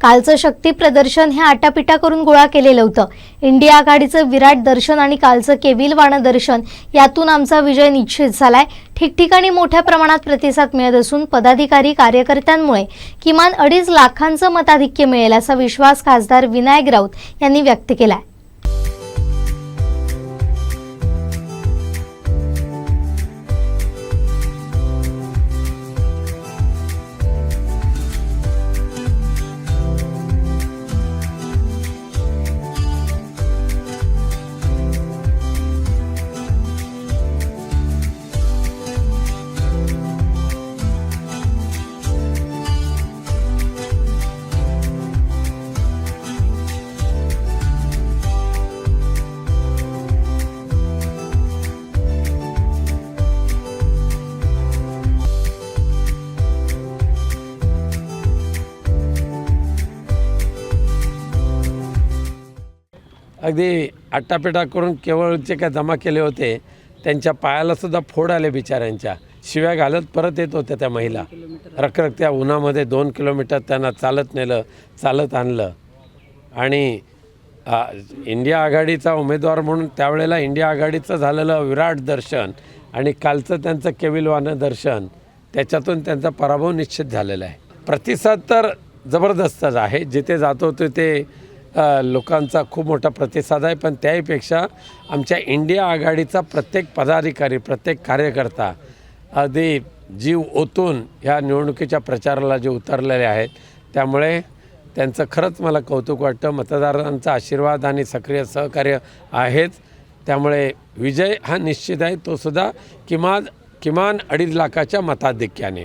कालचं शक्ती प्रदर्शन हे आटापिटा करून गोळा केलेलं होतं. इंडिया आघाडीचं विराट दर्शन आणि कालचं केविलवाणं दर्शन यातून आमचा विजय निश्चित झालाय. ठिकठिकाणी मोठ्या प्रमाणात प्रतिसाद मिळत असून पदाधिकारी कार्यकर्त्यांमुळे किमान अडीच लाखांचं मताधिक्य मिळेल असा विश्वास खासदार विनायक राऊत यांनी व्यक्त केलाय. अगदी आट्टापिटा करून केवळ जे काय जमा केले होते त्यांच्या पायालासुद्धा फोड आले बिचाऱ्यांच्या. शिव्या घालत परत येत होत्या त्या महिला. रखरखत्या उन्हामध्ये दोन किलोमीटर त्यांना चालत नेलं चालत आणलं. आणि इंडिया आघाडीचा उमेदवार म्हणून त्यावेळेला इंडिया आघाडीचं झालेलं विराट दर्शन आणि कालचं त्यांचं केविलवानं दर्शन त्याच्यातून त्यांचा पराभव निश्चित झालेला आहे. प्रतिसाद तर जबरदस्तच आहे. जिथे जातो तिथे लोकांचा खूप मोठा प्रतिसाद आहे. पण त्याहीपेक्षा आमच्या इंडिया आघाडीचा प्रत्येक पदाधिकारी प्रत्येक कार्यकर्ता अगदी जीव ओतून ह्या निवडणुकीच्या प्रचाराला जे उतरलेले आहेत त्यामुळे त्यांचं खरंच मला कौतुक वाटतं. मतदारांचा आशीर्वाद आणि सक्रिय सहकार्य आहेच. त्यामुळे विजय हा निश्चित आहे. तो सुद्धा किमान किमान अडीच लाखाच्या मताधिक्याने.